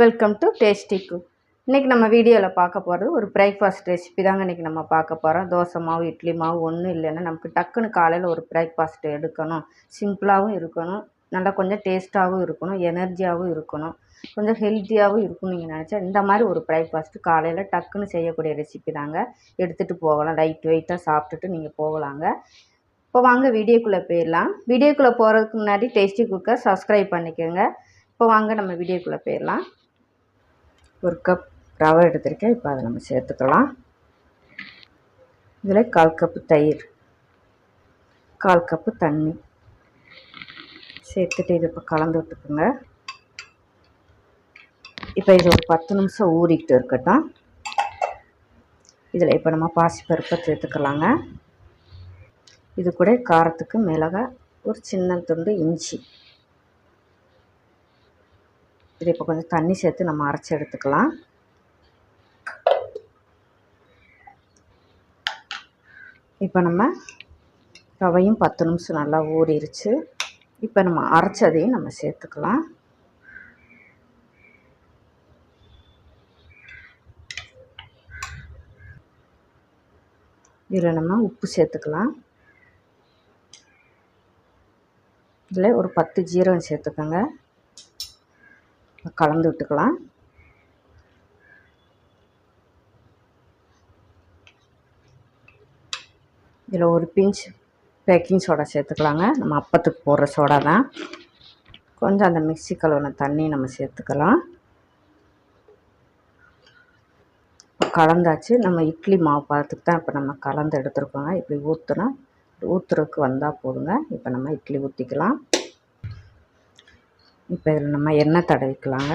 Welcome to tasty cook இன்றைக்கி நம்ம வீடியோவில் பார்க்க போகிறது ஒரு பிரேக்ஃபாஸ்ட் ரெசிபி தாங்க இன்றைக்கி நம்ம பார்க்க போகிறோம் தோசை மாவு இட்லி மாவு ஒன்றும் இல்லைன்னா நமக்கு டக்குன்னு காலையில் ஒரு பிரேக்ஃபாஸ்ட் எடுக்கணும். சிம்பிளாகவும் இருக்கணும். நல்லா கொஞ்சம் டேஸ்ட்டாகவும் இருக்கணும். எனர்ஜியாகவும் இருக்கணும். கொஞ்சம் ஹெல்த்தியாகவும் இருக்கும் நீங்கள் நினச்சா இந்த மாதிரி ஒரு பிரேக்ஃபாஸ்ட்டு காலையில் டக்குன்னு செய்யக்கூடிய ரெசிபி தாங்க. எடுத்துகிட்டு போகலாம். லைட் வெயிட்டாக சாப்பிட்டுட்டு நீங்கள் போகலாங்க. இப்போ வாங்க வீடியோக்குள்ளே போயிடலாம். வீடியோக்குள்ளே போகிறதுக்கு முன்னாடி டேஸ்டி குக்கை சப்ஸ்கிரைப் பண்ணிக்கோங்க. இப்போ வாங்க நம்ம வீடியோக்குள்ளே போயிடலாம். ஒரு கப் ரவை எடுத்திருக்கேன். இப்போ அதை நம்ம சேர்த்துக்கலாம். இதில் கால் கப்பு தயிர் கால் கப்பு தண்ணி சேர்த்துட்டு இது இப்போ கலந்து விட்டுக்குங்க. இப்போ இது ஒரு பத்து நிமிஷம் ஊறிக்கிட்டு இருக்கட்டும். இதில் இப்போ நம்ம பாசிப்பருப்பை சேர்த்துக்கலாங்க. இது கூட காரத்துக்கு மிளகாய் ஒரு சின்ன துண்டு இஞ்சி இது இப்போ கொஞ்சம் தண்ணி சேர்த்து நம்ம அரைச்சி எடுத்துக்கலாம். இப்போ நம்ம ரவையும் பத்து நிமிஷம் நல்லா ஊறிடுச்சு இப்போ நம்ம அரைச்சதையும் நம்ம சேர்த்துக்கலாம். இதில் நம்ம உப்பு சேர்த்துக்கலாம். இதில் ஒரு பத்து ஜீரகம் சேர்த்துக்கோங்க. கலந்து விட்டுக்கலாம். இதில் ஒரு பிஞ்ச் பேக்கிங் சோடா சேர்த்துக்கலாங்க. நம்ம அப்பத்துக்கு போடுற சோடா தான். கொஞ்சம் அந்த மிக்சி கழுவின தண்ணி நம்ம சேர்த்துக்கலாம். இப்போ கலந்தாச்சு. நம்ம இட்லி மாவு பார்த்துக்கு தான் இப்போ நம்ம கலந்து எடுத்துருக்கோங்க. இப்படி ஊற்றுனா ஊற்றுறதுக்கு வந்தால் போதுங்க. இப்போ நம்ம இட்லி ஊற்றிக்கலாம் இப்போ இதில் நம்ம எண்ணெய் தடவிக்கலாங்க.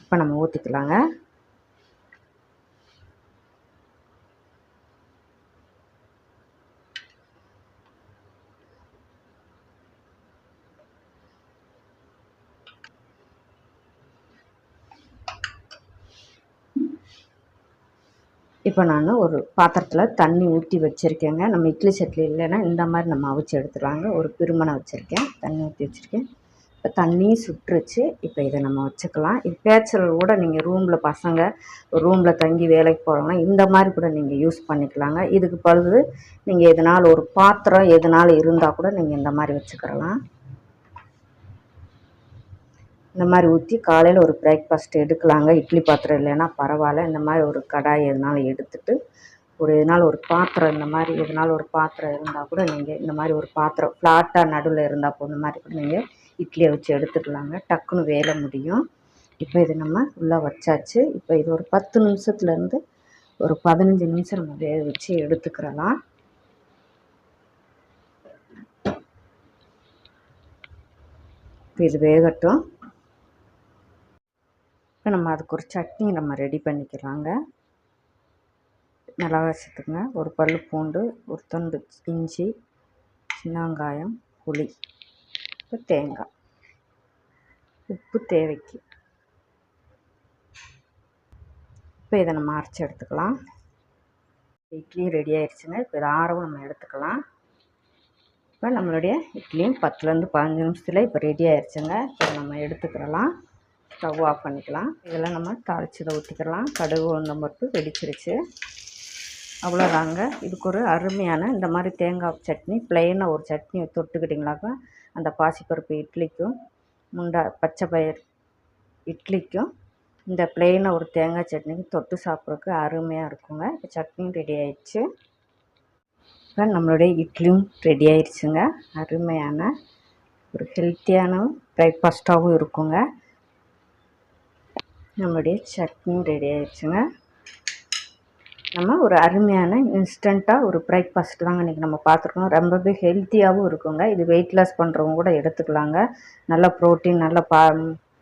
இப்போ நம்ம ஊற்றிக்கலாங்க இப்போ நான் ஒரு பாத்திரத்தில் தண்ணி ஊற்றி வச்சுருக்கேங்க. நம்ம இட்லி சட்லி இல்லைன்னா இந்த மாதிரி நம்ம அவிச்சு எடுத்துருவாங்க ஒரு பிரிமனை வச்சுருக்கேன். தண்ணி ஊற்றி வச்சுருக்கேன். இப்போ தண்ணியும் சுட்டுருச்சு இப்போ இதை நம்ம வச்சுக்கலாம். இது பேச்சல் கூட நீங்கள் ரூமில் பசங்க ரூமில் தங்கி வேலைக்கு போகிறவங்க இந்த மாதிரி கூட நீங்கள் யூஸ் பண்ணிக்கலாங்க. இதுக்கு பழுது நீங்கள் எதனால் ஒரு பாத்திரம் எதனால் இருந்தால் கூட நீங்கள் இந்த மாதிரி வச்சுக்கிறலாம் இந்த மாதிரி ஊற்றி காலையில் ஒரு பிரேக்ஃபாஸ்ட் எடுக்கலாங்க. இட்லி பாத்திரம் இல்லைன்னா பரவாயில்ல. இந்த மாதிரி ஒரு கடாய் எதுனாலும் எடுத்துட்டு ஒரு எதனால் ஒரு பாத்திரம் இந்த மாதிரி எதனால் ஒரு பாத்திரம் இருந்தால் கூட நீங்கள் இந்த மாதிரி ஒரு பாத்திரம் ஃப்ளாட்டாக நடுவில் இருந்தால் போதும். இந்த மாதிரி கூட நீங்கள் இட்லியை வச்சு எடுத்துக்கலாங்க. டக்குன்னு வேலை முடியும். இப்போ இது நம்ம உள்ளே வச்சாச்சு. இப்போ இது ஒரு பத்து நிமிஷத்துலேருந்து ஒரு பதினஞ்சு நிமிஷம் நம்ம வேக வச்சு எடுத்துக்கிறலாம். இப்போ இது வேகட்டும். இப்போ நம்ம அதுக்கு ஒரு சட்னி நம்ம ரெடி பண்ணிக்கலாங்க. மிளகா சேர்த்துங்க ஒரு பல் பூண்டு ஒரு துண்டு இஞ்சி சின்ன வெங்காயம் புளி இப்போ தேங்காய். உப்பு தேவைக்கு. இப்போ இதை நம்ம அரைச்சி எடுத்துக்கலாம். இட்லி ரெடி ஆயிடுச்சுங்க இப்போ இதை ஆரவும் நம்ம எடுத்துக்கலாம். இப்போ நம்மளுடைய இட்லியும் பத்துலேருந்து பதினஞ்சு நிமிஷத்தில் இப்போ ரெடி ஆயிடுச்சுங்க இப்போ நம்ம எடுத்துக்கிறலாம். ஸ்டவ் ஆஃப் பண்ணிக்கலாம். இதெல்லாம் நம்ம தாளிச்சதை ஊற்றிக்கலாம் கடுகு ஒன்று பருப்பு வெடிச்சிருச்சு. அவ்வளோதாங்க இதுக்கு ஒரு அருமையான இந்த மாதிரி தேங்காய் சட்னி பிளெயினாக ஒரு சட்னி தொட்டுக்கிட்டிங்களாக்கா அந்த பாசிப்பருப்பு இட்லிக்கும் முண்டா பச்சை பயிர் இட்லிக்கும் இந்த ப்ளெயினாக ஒரு தேங்காய் சட்னிக்கு தொட்டு சாப்பிட்றதுக்கு அருமையாக இருக்குங்க. இப்போ சட்னியும் ரெடி ஆயிடுச்சு. இப்போ நம்மளுடைய இட்லியும் ரெடி ஆயிடுச்சுங்க. அருமையான ஒரு ஹெல்த்தியான பிரேக்ஃபாஸ்ட்டாகவும் இருக்குங்க. நம்முடைய சட்னி ரெடி ஆயிடுச்சுங்க. நம்ம ஒரு அருமையான இன்ஸ்டண்ட்டாக ஒரு பிரேக்ஃபாஸ்ட் தாங்க இன்றைக்கி நம்ம பார்த்துருக்கோம். ரொம்பவே ஹெல்த்தியாகவும் இருக்குங்க. இது வெயிட் லாஸ் பண்ணுறவங்க கூட எடுத்துக்கலாங்க. நல்ல ப்ரோட்டீன் நல்ல பா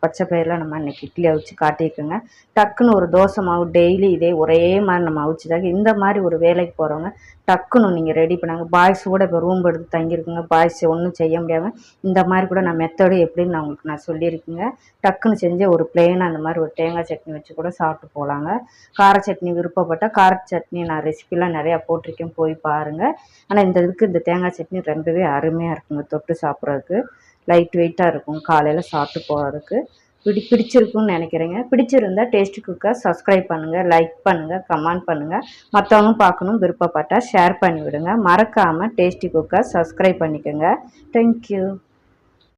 பச்சை பயிரில் நம்ம அன்றைக்கி இட்லி அவிச்சு காட்டியிருக்கோங்க. டக்குன்னு ஒரு தோசை மாவு டெய்லி இதே ஒரே மாதிரி நம்ம அவிச்சதாக இந்த மாதிரி ஒரு வேலைக்கு போகிறவங்க டக்குன்னு நீங்கள் ரெடி பண்ணாங்க. பாய்ஸ் கூட இப்போ ரூம் எடுத்து தங்கியிருக்குங்க. பாய்ஸ் ஒன்றும் செய்ய முடியாமல் இந்த மாதிரி கூட நான் மெத்தடு எப்படின்னு நான் உங்களுக்கு நான் சொல்லியிருக்கேங்க. டக்குன்னு செஞ்சு ஒரு பிளெயினாக அந்த மாதிரி ஒரு தேங்காய் சட்னி வச்சு கூட சாப்பிட்டு போகலாங்க கார சட்னி விருப்பப்பட்டால் கார சட்னி நான் ரெசிபிலாம் நிறையா போட்டிருக்கேன். போய் பாருங்கள் ஆனால் இந்த இதுக்கு இந்த தேங்காய் சட்னி ரொம்பவே அருமையாக இருக்குங்க தொட்டு சாப்பிட்றதுக்கு. லைட் வெயிட்டாக இருக்கும். காலையில் சாப்பிட்டு போகிறதுக்கு பிடி பிடிச்சிருக்குன்னு நினைக்கிறேங்க. பிடிச்சிருந்தா டேஸ்ட் குக்கர் சப்ஸ்கிரைப் பண்ணுங்கள் லைக் பண்ணுங்கள் கமெண்ட் பண்ணுங்கள் மற்றவங்க பார்க்கணும் விருப்பப்பட்டால் ஷேர் பண்ணிவிடுங்க. மறக்காமல் டேஸ்டி குக்கர் சப்ஸ்கிரைப் பண்ணிக்கோங்க. Thank you